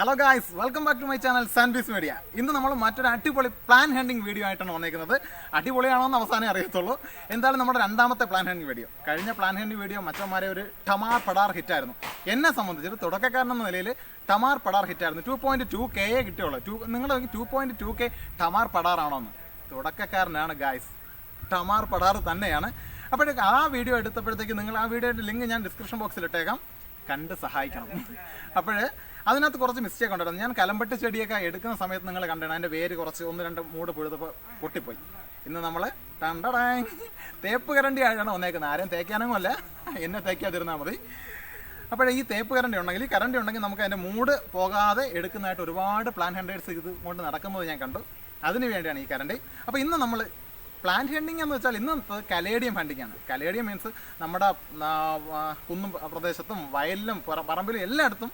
Hello guys welcome back to my channel sandwich media ഇന്ന് നമ്മൾ മറ്റൊരു അടിപൊളി പ്ലാൻ ഹണ്ടിങ് വീഡിയോ ആയിട്ടാണ് വന്നേക്കുന്നത്. അടിപൊളിയാണോ എന്ന് അവസാനം അറിയത്തുള്ളൂ. എന്തായാലും നമ്മുടെ രണ്ടാമത്തെ പ്ലാൻ ഹണ്ടിങ് വീഡിയോ കഴിഞ്ഞ പ്ലാൻ ഹണ്ടിങ് വീഡിയോ മച്ചന്മാരെ ഒരു ടമാർ പടാർ ഹിറ്റായിരുന്നു എന്നെ സംബന്ധിച്ചിട്ട് തുടക്കക്കാരൻ എന്ന നിലയിൽ ടമാർ പടാർ ഹിറ്റായിരുന്നു ടു പോയിന്റ് ടു കെ എ കിട്ടിയുള്ളൂ. ടു നിങ്ങൾ ടു പോയിന്റ് ടു കെ ടമാർ പടാറാണോ എന്ന് തുടക്കക്കാരനാണ് ഗായ്സ് ടമാർ പടാർ തന്നെയാണ്. അപ്പോഴേക്ക് ആ വീഡിയോ എടുത്തപ്പോഴത്തേക്ക് നിങ്ങൾ ആ വീഡിയോയുടെ ലിങ്ക് ഞാൻ ഡിസ്ക്രിപ്ഷൻ ബോക്സിൽ ഇട്ടേക്കാം. കണ്ട് സഹായിക്കണം. അപ്പോൾ അതിനകത്ത് കുറച്ച് മിസ്റ്റേക്ക് ഉണ്ടായിരുന്നു ഞാൻ കലമ്പട്ട് ചെടിയൊക്കെ എടുക്കുന്ന സമയത്ത് നിങ്ങൾ കണ്ടാണ് അതിന്റെ വേര് കുറച്ച് ഒന്ന് രണ്ട് മൂട് പൊഴുതപ്പോൾ പൊട്ടിപ്പോയി. ഇന്ന് നമ്മൾ ടണ്ടടാങ് തേപ്പ് കരണ്ടി ആയാണ് വന്നേക്കുന്നത്. ആരെയും തേക്കാനൊന്നും അല്ല. എന്നെ തേക്കാതിരുന്നാൽ മതി. അപ്പോൾ ഈ തേപ്പ് കരണ്ടി ഉണ്ടെങ്കിൽ ഈ കരണ്ടി ഉണ്ടെങ്കിൽ നമുക്ക് അതിന്റെ മൂട് പോകാതെ എടുക്കുന്നതായിട്ട് ഒരുപാട് പ്ലാൻ ഹണ്ടേഴ്സ് ഇത് കൊണ്ട് നടക്കുന്നത് ഞാൻ കണ്ടു. അതിന് വേണ്ടിയാണ് ഈ കരണ്ടി. അപ്പോൾ ഇന്ന് നമ്മൾ പ്ലാന്റ് ഹണ്ടിങ് എന്ന് വെച്ചാൽ ഇന്ന് കലേഡിയം ഹണ്ടിങ് ആണ്. കലേഡിയം മീൻസ് നമ്മുടെ കുന്നും പ്രദേശത്തും വയലിലും പറമ്പിലും എല്ലായിടത്തും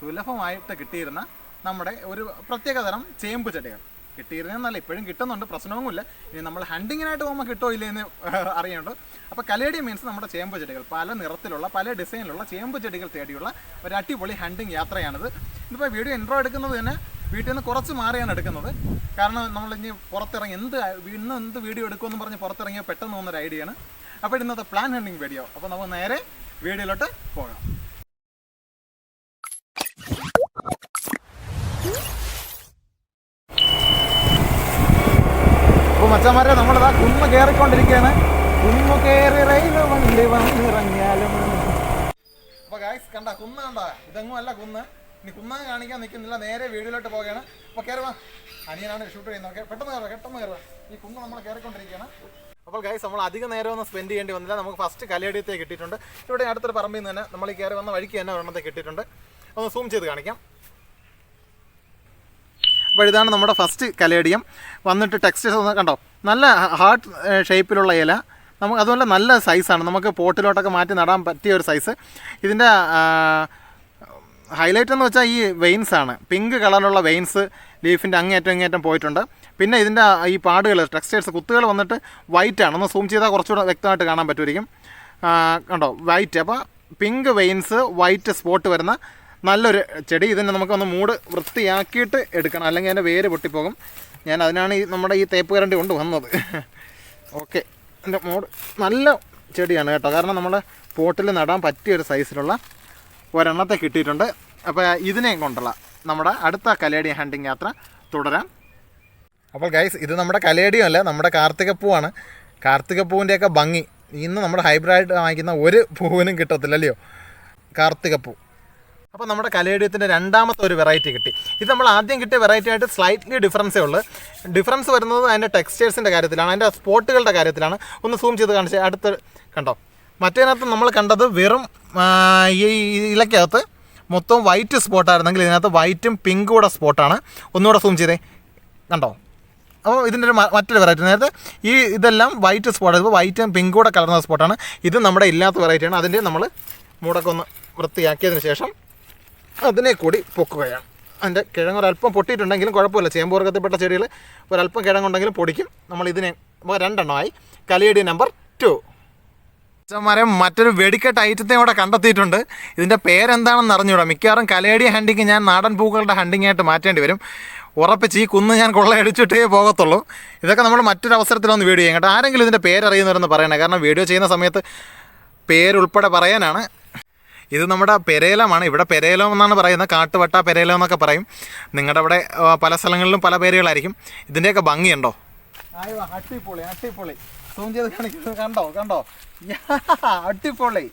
സുലഭമായിട്ട് കിട്ടിയിരുന്ന നമ്മുടെ ഒരു പ്രത്യേകതരം ചേമ്പ് ചെടികൾ. കിട്ടിയിരുന്നല്ല ഇപ്പോഴും കിട്ടുന്നുണ്ട് പ്രശ്നവുമില്ല ഇനി നമ്മൾ ഹണ്ടിങ്ങിനായിട്ട് പോകുമ്പോൾ കിട്ടോ ഇല്ലേ എന്ന് അറിയുന്നുണ്ട്. അപ്പോൾ കലേഡിയ മീൻസ് നമ്മുടെ ചേമ്പ് ചെടികൾ. പല നിറത്തിലുള്ള പല ഡിസൈനിലുള്ള ചേമ്പ് ചെടികൾ തേടിയുള്ള ഒരു അടിപൊളി ഹണ്ടിങ് യാത്രയാണിത്. ഇതിപ്പോൾ വീഡിയോ ഇൻട്രോ എടുക്കുന്നത് തന്നെ വീട്ടിൽ നിന്ന് കുറച്ച് മാറിയാണ് എടുക്കുന്നത്. കാരണം നമ്മൾ ഇനി പുറത്തിറങ്ങി എന്ത് ഇന്ന് എന്ത് വീഡിയോ എടുക്കുമെന്ന് പറഞ്ഞ് പുറത്തിറങ്ങിയ പെട്ടെന്ന് വന്നൊരു ഐഡിയ ആണ്. അപ്പോൾ ഇന്നത്തെ പ്ലാൻ ഹണ്ടിങ് വീഡിയോ അപ്പോൾ നമുക്ക് നേരെ വീഡിയോയിലോട്ട് പോകാം. അപ്പോൾ മച്ചന്മാരെ നമ്മളിതാ കുന്ന് കയറിക്കൊണ്ടിരിക്കുകയാണ് കുന്നു കയറി റെയിൽ വണ്ടി വന്നിറങ്ങിയാലും. അപ്പൊ ഗായ്സ് കണ്ട കുന്ന് കണ്ട? ഇതെങ്ങും അല്ല കുന്ന്. ഇനി കുന്ന കാണിക്കാൻ നിൽക്കുന്നില്ല നേരെ വീടിലോട്ട് പോവുകയാണ്. അപ്പൊ കയറുവാ അനിയനാണ് ഷൂട്ട് ചെയ്യുന്നത്. ഓക്കെ പെട്ടെന്ന് കയറുക പെട്ടെന്ന് കയറുക ഈ കുന്ന് നമ്മൾ കയറിക്കൊണ്ടിരിക്കുകയാണ് അപ്പോൾ ഗൈസ് നമ്മൾ അധികം നേരമൊന്നും സ്പെൻഡ് ചെയ്യേണ്ടി വന്നില്ല. നമുക്ക് ഫസ്റ്റ് കലയടിയത്തെ കിട്ടിയിട്ടുണ്ട്. ഇവിടെ അടുത്തൊരു പറമ്പിൽ നിന്ന് തന്നെ നമ്മൾ ഈ കയറി വന്ന വഴിക്ക് തന്നെ ഒരെണ്ണത്തെ കിട്ടിയിട്ടുണ്ട്. ഒന്ന് സൂം ചെയ്ത് കാണിക്കാം. അപ്പോൾ ഇതാണ് നമ്മുടെ ഫസ്റ്റ് കലേഡിയം വന്നിട്ട് ടെക്സ്റ്റേഴ്സ് ഒന്ന് കണ്ടോ? നല്ല ഹാർട്ട് ഷേപ്പിലുള്ള ഇല. നമുക്ക് അതുപോലെ നല്ല സൈസാണ് നമുക്ക് പോട്ടിലോട്ടൊക്കെ മാറ്റി നടാൻ പറ്റിയ ഒരു സൈസ് ഇതിന്റെ ഹൈലൈറ്റ് എന്ന് വെച്ചാൽ ഈ വെയിൻസ് ആണ്. പിങ്ക് കളറിലുള്ള വെയിൻസ് ലീഫിന്റെ അങ്ങേറ്റം ഇങ്ങേറ്റം പോയിട്ടുണ്ട്. പിന്നെ ഇതിന്റെ ഈ പാടുകൾ ടെക്സ്റ്റൈൽസ് കുത്തുകൾ വന്നിട്ട് വൈറ്റ് ആണ്. ഒന്ന് സൂം ചെയ്താൽ കുറച്ചുകൂടെ വ്യക്തമായിട്ട് കാണാൻ പറ്റുമായിരിക്കും. കണ്ടോ? വൈറ്റ് അപ്പോൾ പിങ്ക് വെയിൻസ് വൈറ്റ് സ്പോട്ട് വരുന്ന നല്ലൊരു ചെടി ഇതിനെ നമുക്കൊന്ന് മൂട് വൃത്തിയാക്കിയിട്ട് എടുക്കണം. അല്ലെങ്കിൽ അതിന്റെ വേര് പൊട്ടിപ്പോകും. ഞാൻ അതിനാണ് ഈ നമ്മുടെ ഈ തേപ്പ് കരണ്ടി കൊണ്ട് വന്നത്. ഓക്കെ. എന്റെ മൂട് നല്ല ചെടിയാണ് കേട്ടോ. കാരണം നമ്മുടെ പോട്ടിൽ നടാൻ പറ്റിയ ഒരു സൈസിലുള്ള ഒരെണ്ണത്തെ കിട്ടിയിട്ടുണ്ട്. അപ്പോൾ ഇതിനെയും കൊണ്ടുള്ള നമ്മുടെ അടുത്ത കലേടി ഹണ്ടിങ് യാത്ര തുടരാം. അപ്പോൾ ഗൈസ് ഇത് നമ്മുടെ കലേടിയും അല്ല നമ്മുടെ കാർത്തികപ്പൂവാണ് കാർത്തികപ്പൂവിന്റെയൊക്കെ ഭംഗി. ഇന്ന് നമ്മുടെ ഹൈബ്രിഡ് വാങ്ങിക്കുന്ന ഒരു പൂവിനും കിട്ടത്തില്ല അല്ലയോ? കാർത്തികപ്പൂ അപ്പോൾ നമ്മുടെ കലേഡിയത്തിന്റെ രണ്ടാമത്തെ ഒരു വെറൈറ്റി കിട്ടി. ഇത് നമ്മൾ ആദ്യം കിട്ടിയ വെറൈറ്റി ആയിട്ട് സ്ലൈറ്റ്ലി ഡിഫറൻസേ ഉള്ളൂ. ഡിഫറൻസ് വരുന്നത് അതിന്റെ ടെക്സ്റ്റേഴ്സിന്റെ കാര്യത്തിലാണ് അതിന്റെ സ്പോട്ടുകളുടെ കാര്യത്തിലാണ്. ഒന്ന് സൂം ചെയ്ത് കാണിച്ച് അടുത്ത് കണ്ടോ? മറ്റേതിനകത്ത് നമ്മൾ കണ്ടത് വെറും ഈ ഇലക്കകത്ത് മൊത്തം വൈറ്റ് സ്പോട്ടായിരുന്നെങ്കിൽ ഇതിനകത്ത് വൈറ്റും പിങ്കും കൂടെ സ്പോട്ടാണ് ഒന്നുകൂടെ സൂം ചെയ്തേ. കണ്ടോ? അപ്പോൾ ഇതിന്റെ ഒരു മറ്റൊരു വെറൈറ്റി നേരത്തെ ഈ ഇതെല്ലാം വൈറ്റ് സ്പോട്ട് ഇപ്പോൾ വൈറ്റും പിങ്കും കൂടെ കലർന്ന സ്പോട്ടാണ് ഇത് നമ്മുടെ ഇല്ലാത്ത വെറൈറ്റിയാണ് അതിന്റെ നമ്മൾ മൂടൊക്കെ ഒന്ന് വൃത്തിയാക്കിയതിന് ശേഷം അതിനെ കൂടി പൊക്കുകയാണ്. അതിന്റെ കിഴങ്ങ് ഒരല്പം പൊട്ടിയിട്ടുണ്ടെങ്കിലും കുഴപ്പമില്ല. ചേമ്പൂർക്കത്തിൽപ്പെട്ട ചെടികൾ ഒരല്പം കിഴങ്ങുണ്ടെങ്കിലും പൊടിക്കും. നമ്മൾ ഇതിനെ രണ്ടെണ്ണമായി. കലിയടി നമ്പർ ടു. മരം മറ്റൊരു വെടിക്കെട്ട് ഐറ്റത്തെ കൂടെ കണ്ടെത്തിയിട്ടുണ്ട്. ഇതിന്റെ പേരെന്താണെന്ന് അറിഞ്ഞൂടാ മിക്കവാറും കലേടിയ ഹണ്ടിങ് ഞാൻ നാടൻ പൂക്കളുടെ ഹണ്ടിങ് ആയിട്ട് മാറ്റേണ്ടി വരും. ഉറപ്പിച്ച് ഈ കുന്ന് ഞാൻ കൊള്ളയടിച്ചിട്ടേ പോകത്തുള്ളൂ. ഇതൊക്കെ നമ്മൾ മറ്റൊരു അവസരത്തിലൊന്ന് വീഡിയോ ചെയ്യാം കേട്ടോ. ആരെങ്കിലും ഇതിന്റെ പേരറിയുന്നവരെന്ന് പറയണേ. കാരണം വീഡിയോ ചെയ്യുന്ന സമയത്ത് പേരുൾപ്പെടെ പറയാനാണ്. ഇത് നമ്മുടെ പെരേലമാണ്. ഇവിടെ പെരേലം എന്നാണ് പറയുന്നത്. കാട്ടുവട്ട പെരേലം എന്നൊക്കെ പറയും. നിങ്ങളുടെ അവിടെ പല സ്ഥലങ്ങളിലും പല പേരുകളായിരിക്കും. ഇതിന്റെയൊക്കെ ഭംഗിയുണ്ടോ? അടിപൊളി അടിപൊളി. സൂം ചെയ്ത് കാണിക്കുന്നത് കണ്ടോ കണ്ടോ? അടിപൊളി.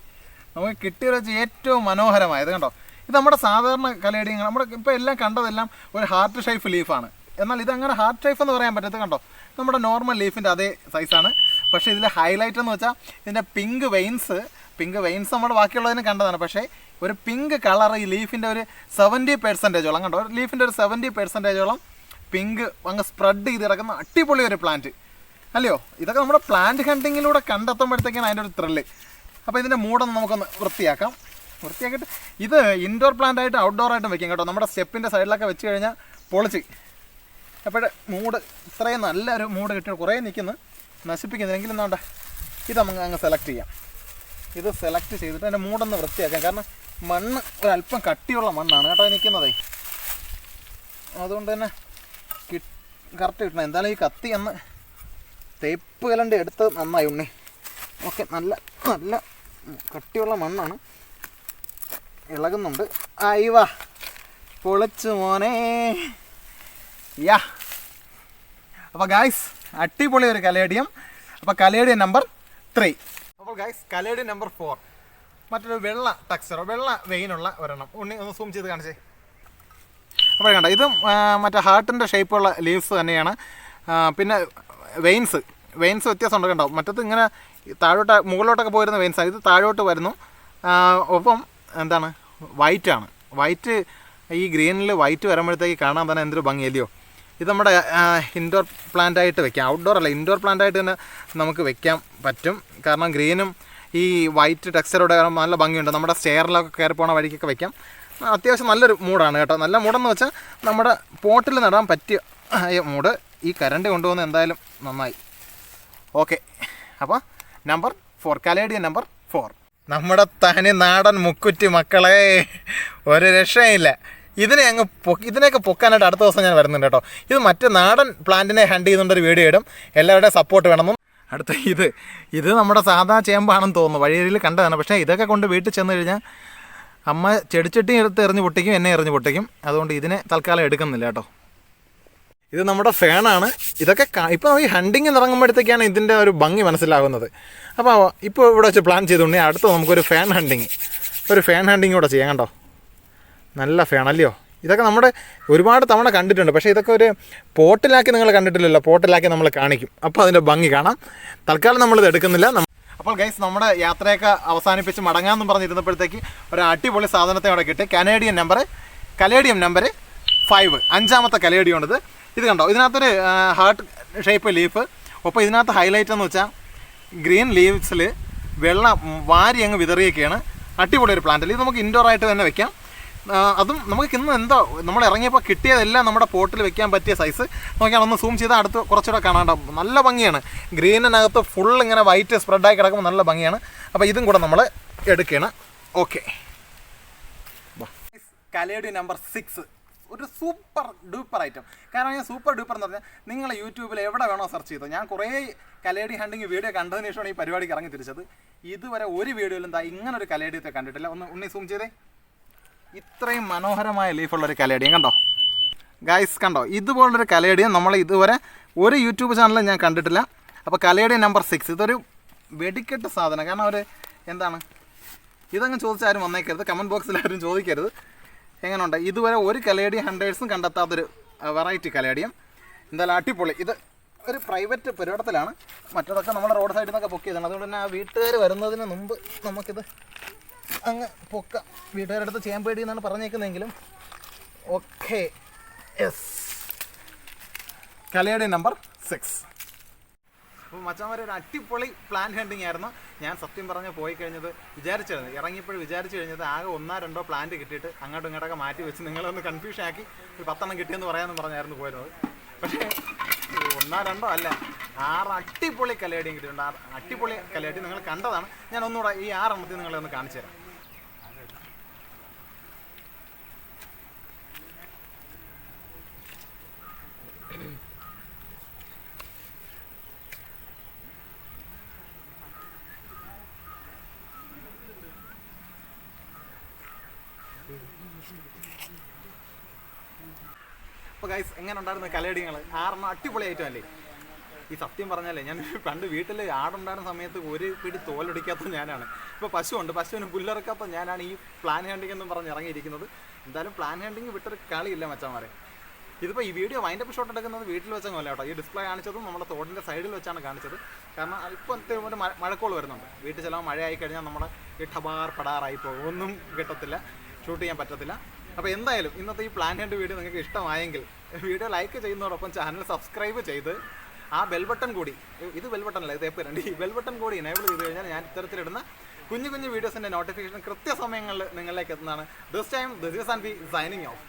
നമുക്ക് കിട്ടിയ വെച്ച് ഏറ്റവും മനോഹരമായത് കണ്ടോ? ഇത് നമ്മുടെ സാധാരണ കലേഡിയങ്ങൾ നമ്മുടെ ഇപ്പോൾ എല്ലാം കണ്ടതെല്ലാം ഒരു ഹാർട്ട് ഷേപ്പ് ലീഫാണ് എന്നാൽ ഇത് അങ്ങനെ ഹാർട്ട് ഷൈഫ് എന്ന് പറയാൻ പറ്റത്ത് കണ്ടോ? നമ്മുടെ നോർമൽ ലീഫിന്റെ അതേ സൈസാണ് പക്ഷേ ഇതിലെ ഹൈലൈറ്റ് എന്ന് വെച്ചാൽ ഇതിന്റെ പിങ്ക് വെയിൻസ് പിങ്ക് വെയിൻസ് നമ്മൾ ബാക്കിയുള്ളതിന് കണ്ടതാണ്. പക്ഷേ ഒരു പിങ്ക് കളർ ഈ ലീഫിന്റെ ഒരു സെവന്റി പെർസെന്റേജോളം കണ്ടോ? ഒരു ലീഫിന്റെ ഒരു സെവന്റി പെർസെന്റേജോളം പിങ്ക് അങ്ങ് സ്പ്രെഡ് ചെയ്ത് കിടക്കുന്ന അടിപൊളി ഒരു പ്ലാന്റ് അല്ലയോ? ഇതൊക്കെ നമ്മുടെ പ്ലാന്റ് ഹണ്ടിങ്ങിലൂടെ കണ്ടെത്തുമ്പോഴത്തേക്കാണ് അതിന്റെ ഒരു ത്രില്ല് അപ്പോൾ ഇതിന്റെ മൂടൊന്ന് നമുക്കൊന്ന് വൃത്തിയാക്കാം. വൃത്തിയാക്കിയിട്ട് ഇത് ഇൻഡോർ പ്ലാന്റ് ആയിട്ട് ഔട്ട്ഡോർ ആയിട്ടും വെക്കാം കേട്ടോ. നമ്മുടെ സ്റ്റെപ്പിന്റെ സൈഡിലൊക്കെ വെച്ച് കഴിഞ്ഞാൽ പൊളിച്ച്. അപ്പോൾ മൂട് ഇത്രയും നല്ലൊരു മൂട് കിട്ടി കുറേ നിൽക്കുന്നു. നശിപ്പിക്കുന്നില്ലെങ്കിലും എന്താ ഇത് നമുക്ക് അങ്ങ് സെലക്ട് ചെയ്യാം. ഇത് സെലക്ട് ചെയ്തിട്ട് അതിന്റെ മൂടൊന്ന് വൃത്തിയാക്കാം. കാരണം മണ്ണ് ഒരല്പം കട്ടിയുള്ള മണ്ണാണ് കേട്ടോ നിൽക്കുന്നതേ. അതുകൊണ്ട് തന്നെ കിട്ട് കറക്റ്റ് കിട്ടണം. എന്തായാലും ഈ കത്തി ഒന്ന് തേപ്പ് കലണ്ട് എടുത്ത് നന്നായി ഉണ്ണി. ഓക്കെ നല്ല നല്ല കട്ടിയുള്ള മണ്ണാണ്. ഇളകുന്നുണ്ട്. അയ്യവാ പൊളിച്ചു മോനെ. യാ. അപ്പോൾ ഗായ്സ് അടിപൊളി ഒരു കലേടിയം അപ്പോൾ കലേഡിയം നമ്പർ ത്രീ അപ്പോൾ കലയുടെ നമ്പർ ഫോർ മറ്റൊരു വെള്ള ടെക്സ്ചറോ വെള്ള വെയിനുള്ള ഒരെണ്ണം. ഉണ്ണി ഒന്ന് സൂം ചെയ്ത് കാണിച്ചേ. അപ്പോൾ കണ്ട ഇതും മറ്റേ ഹാർട്ടിന്റെ ഷേപ്പുള്ള ലീവ്സ് തന്നെയാണ്. പിന്നെ വെയിൻസ് വെയിൻസ് വ്യത്യാസമുണ്ട് കണ്ടോ? മറ്റത് ഇങ്ങനെ താഴോട്ട് മുകളിലോട്ടൊക്കെ പോയിരുന്ന വെയിൻസാണ് ഇത് താഴോട്ട് വരുന്നു. ഒപ്പം എന്താണ് വൈറ്റാണ് വൈറ്റ് ഈ ഗ്രീനിൽ വൈറ്റ് വരുമ്പോഴത്തേക്ക് കാണാൻ തന്നെ എന്തൊരു ഭംഗിയല്ലയോ? ഇത് നമ്മുടെ ഇൻഡോർ പ്ലാന്റ് ആയിട്ട് വെക്കാം. ഔട്ട്ഡോർ അല്ല ഇൻഡോർ പ്ലാന്റ് ആയിട്ട് തന്നെ നമുക്ക് വെക്കാൻ പറ്റും. കാരണം ഗ്രീനും ഈ വൈറ്റ് ടെക്സ്ചറോടെ നല്ല ഭംഗിയുണ്ട്. നമ്മുടെ സ്റ്റെയറിലൊക്കെ കയറി പോണ വഴിക്കൊക്കെ വെക്കാം. അത്യാവശ്യം നല്ലൊരു മൂടാണ് കേട്ടോ. നല്ല മൂടെന്ന് വെച്ചാൽ നമ്മുടെ പോട്ടിൽ നടാൻ പറ്റിയ മൂട് ഈ കരണ്ട് കൊണ്ടുപോകുന്ന എന്തായാലും നന്നായി. ഓക്കെ അപ്പോൾ number four caladium number four നമ്മുടെ തനി നാടൻ മുക്കുറ്റി മക്കളെ ഒരു രക്ഷയില്ല. ഇതിനെ അങ്ങ് ഇതിനെയൊക്കെ പൊക്കാനായിട്ട് അടുത്ത ദിവസം ഞാൻ വരുന്നുണ്ട് കേട്ടോ. ഇത് മറ്റ് നാടൻ പ്ലാന്റിനെ ഹാൻഡ് ചെയ്യുന്നുണ്ടൊരു വീഡിയോ ഇടും. എല്ലാവരുടെയും സപ്പോർട്ട് വേണമെന്നും. അടുത്ത ഇത് ഇത് നമ്മുടെ സാധാ ചേമ്പാണെന്ന് തോന്നുന്നു. വഴിയരിയിൽ കണ്ടതാണ്. പക്ഷേ ഇതൊക്കെ കൊണ്ട് വീട്ടിൽ ചെന്ന് കഴിഞ്ഞാൽ അമ്മ ചെടിച്ചട്ടി എടുത്ത് എറിഞ്ഞ് പൊട്ടിക്കും എന്നെ എറിഞ്ഞ് പൊട്ടിക്കും. അതുകൊണ്ട് ഇതിനെ തൽക്കാലം എടുക്കുന്നില്ല കേട്ടോ. ഇത് നമ്മുടെ ഫാനാണ്. ഇതൊക്കെ ഇപ്പോൾ ഈ ഹണ്ടിങ് ഇറങ്ങുമ്പോഴത്തേക്കാണ് ഇതിന്റെ ഒരു ഭംഗി മനസ്സിലാകുന്നത്. അപ്പോൾ ഇപ്പോൾ ഇവിടെ വെച്ച് പ്ലാൻ ചെയ്തുകൊണ്ട് അടുത്ത് നമുക്കൊരു ഫാൻ ഹണ്ടിങ് ഒരു ഫാൻ ഹണ്ടിങ് കൂടെ ചെയ്യാം കണ്ടോ? നല്ല ഫാണല്ലയോ ഇതൊക്കെ നമ്മുടെ ഒരുപാട് തവണ കണ്ടിട്ടുണ്ട്. പക്ഷേ ഇതൊക്കെ ഒരു പോട്ടിലാക്കി നിങ്ങൾ കണ്ടിട്ടില്ലല്ലോ. പോട്ടിലാക്കി നമ്മൾ കാണിക്കും. അപ്പോൾ അതിന്റെ ഭംഗി കാണാം. തൽക്കാലം നമ്മളിത് എടുക്കുന്നില്ല. അപ്പോൾ ഗൈസ് നമ്മുടെ യാത്രയൊക്കെ അവസാനിപ്പിച്ച് മടങ്ങാമെന്ന് പറഞ്ഞിരുന്നപ്പോഴത്തേക്ക് ഒരു അടിപൊളി സാധനത്തെ അവിടെ കിട്ടി. Caladium number caladium number five അഞ്ചാമത്തെ കലേഡിയം ഇത് കണ്ടോ? ഇതിനകത്തൊരു ഹാർട്ട് ഷേപ്പ് ലീഫ് ഒപ്പം ഇതിനകത്ത് ഹൈലൈറ്റ് എന്ന് വെച്ചാൽ ഗ്രീൻ ലീവ്സിൽ വെള്ളം വാരി അങ്ങ് വിതറിയൊക്കെയാണ് അടിപൊളി ഒരു പ്ലാന്റ് ഇത് നമുക്ക് ഇൻഡോർ ആയിട്ട് തന്നെ വെക്കാം. അതും നമുക്ക് ഇന്ന് എന്തോ നമ്മൾ ഇറങ്ങിയപ്പോൾ കിട്ടിയതെല്ലാം നമ്മുടെ പോട്ടിൽ വെക്കാൻ പറ്റിയ സൈസ് നോക്കിയാൽ ഒന്ന് സൂം ചെയ്താൽ അടുത്ത് കുറച്ചുകൂടെ കാണാണ്ടാവും നല്ല ഭംഗിയാണ്. ഗ്രീനിനകത്ത് ഫുൾ ഇങ്ങനെ വൈറ്റ് സ്പ്രെഡായി കിടക്കുമ്പോൾ നല്ല ഭംഗിയാണ്. അപ്പോൾ ഇതും കൂടെ നമ്മൾ എടുക്കണം ഓക്കെ കലയുടെ നമ്പർ സിക്സ് ഒരു സൂപ്പർ ഡൂപ്പർ ഐറ്റം കാരണം ഞാൻ സൂപ്പർ ഡൂപ്പർ എന്ന് പറഞ്ഞാൽ നിങ്ങൾ യൂട്യൂബിൽ എവിടെ വേണോ സെർച്ച് ചെയ്തോ. ഞാൻ കുറേ കലേഡി ഹണ്ടിങ് വീഡിയോ കണ്ടതിന് ശേഷമാണ് ഈ പരിപാടിക്ക് ഇറങ്ങി തിരിച്ചത്. ഇതുവരെ ഒരു വീഡിയോയിലും എന്താ ഇങ്ങനെ ഒരു കണ്ടിട്ടില്ല. ഒന്ന് ഉണ്ണി സൂം ചെയ്തേ. ഇത്രയും മനോഹരമായ ലീഫുള്ള ഒരു കണ്ടോ? ഗൈസ് കണ്ടോ? ഇതുപോലൊരു കലയടിയും നമ്മൾ ഇതുവരെ ഒരു യൂട്യൂബ് ചാനലും ഞാൻ കണ്ടിട്ടില്ല. അപ്പോൾ കലയടിയ നമ്പർ സിക്സ് ഇതൊരു വെടിക്കെട്ട് സാധനം. കാരണം ഒരു എന്താണ്? ഇതങ്ങ് ചോദിച്ചാൽ ആരും വന്നേക്കരുത്. കമന്റ് ബോക്സിൽ ആരും ചോദിക്കരുത്. എങ്ങനെയുണ്ട് ഇതുവരെ ഒരു കലേഡിയം ഹൺഡ്രഡ്സും കണ്ടെത്താത്തൊരു വെറൈറ്റി കലേഡിയം എന്തായാലും അടിപൊളി. ഇത് ഒരു പ്രൈവറ്റ് പരിപാടത്തിലാണ് മറ്റതൊക്കെ നമ്മുടെ റോഡ് സൈഡിൽ നിന്നൊക്കെ ബുക്ക് ചെയ്തിട്ടുണ്ട് അതുകൊണ്ട് തന്നെ ആ വീട്ടുകാർ വരുന്നതിന് മുമ്പ് നമുക്കിത് അങ്ങ് പൊക്ക. വീട്ടുകാരടുത്ത് ചെയ്യാൻ പേടി എന്നാണ് പറഞ്ഞേക്കുന്നതെങ്കിലും. ഓക്കെ യെസ് കലയുടെ നമ്പർ സിക്സ് അപ്പോൾ മച്ചാമാരെ ഒരു അടിപൊളി പ്ലാൻ ഹണ്ടിങ് ആയിരുന്നു. ഞാൻ സത്യം പറഞ്ഞ് പോയി കഴിഞ്ഞത് വിചാരിച്ചിരുന്നു. ഇറങ്ങിയപ്പോൾ വിചാരിച്ചു കഴിഞ്ഞത് ആകെ ഒന്നാ രണ്ടോ പ്ലാന്റ് കിട്ടിയിട്ട് അങ്ങോട്ടും ഇങ്ങോട്ടൊക്കെ മാറ്റി വെച്ച് നിങ്ങളൊന്ന് കൺഫ്യൂഷൻ ആക്കി ഒരു പത്തെണ്ണം കിട്ടിയെന്ന് പറയാമെന്ന് പറഞ്ഞായിരുന്നു പോയിരുന്നത്. പക്ഷേ ഒന്നാ രണ്ടോ അല്ല. ആറ് അടിപൊളി കലയടിയും കിട്ടിയിട്ടുണ്ട് ആറ് അടിപൊളി കലയടി നിങ്ങൾ കണ്ടതാണ്. ഞാൻ ഒന്നുകൂടെ ഈ ആറെണ്ണത്തിൽ നിങ്ങളെ ഒന്ന് കാണിച്ചു തരാം. അപ്പോൾ ഗൈസ് എങ്ങനെ ഉണ്ടായിരുന്നു കലയടികൾ ആറെണ്ണം അടിപൊളി ഐറ്റം അല്ലേ? ഈ സത്യം പറഞ്ഞാലേ ഞാൻ പണ്ട് വീട്ടിൽ ആടുണ്ടായിരുന്ന സമയത്ത് ഒരു പിടി തോലൊടിക്കാത്ത ഞാനാണ്. ഇപ്പോൾ പശുവുണ്ട്. പശുവിന് പുല്ലിറക്കാത്ത ഞാനാണ് ഈ പ്ലാൻ ഹാൻഡിങ് എന്നും പറഞ്ഞ് ഇറങ്ങിയിരിക്കുന്നത്. എന്തായാലും പ്ലാൻ ഹാൻഡിങ് വിട്ടൊരു കളിയില്ല മച്ചാമാരെ. ഇതിപ്പോൾ ഈ വീഡിയോ വൈൻഡപ്പ് ഷോട്ട് എടുക്കുന്നത് വീട്ടിൽ വെച്ചങ്ങല്ല കേട്ടോ. ഈ ഡിസ്പ്ലേ കാണിച്ചതും നമ്മുടെ തോടിന്റെ സൈഡിൽ വെച്ചാണ് കാണിച്ചത്. കാരണം അല്പം ഒരു മഴ മഴക്കോൾ വരുന്നുണ്ട്. വീട്ടിൽ ചിലപ്പോൾ മഴയായി കഴിഞ്ഞാൽ നമ്മുടെ ഈ ടബാർ പടാറായി പോകും. ഒന്നും കിട്ടത്തില്ല. ഷൂട്ട് ചെയ്യാൻ പറ്റത്തില്ല. അപ്പോൾ എന്തായാലും ഇന്നത്തെ ഈ പ്ലാൻ ഹാൻഡ് വീഡിയോ നിങ്ങൾക്ക് ഇഷ്ടമായെങ്കിൽ വീഡിയോ ലൈക്ക് ചെയ്യുന്നതോടൊപ്പം ചാനൽ സബ്സ്ക്രൈബ് ചെയ്ത് ആ ബെൽ ബട്ടൺ കൂടി. ഇത് ബെൽ ബട്ടൺ അല്ല ഇത് എപ്പോൾ രണ്ട്. ഈ ബെൽ ബട്ടൺ കൂടി എനേബിൾ ചെയ്ത് കഴിഞ്ഞാൽ ഞാൻ ഇത്തരത്തിലിടുന്ന കുഞ്ഞു കുഞ്ഞു വീഡിയോസിന്റെ നോട്ടിഫിക്കേഷൻ കൃത്യസമയങ്ങളിൽ നിങ്ങളിലേക്ക് എത്തുന്നതാണ്. This time this is and B signing off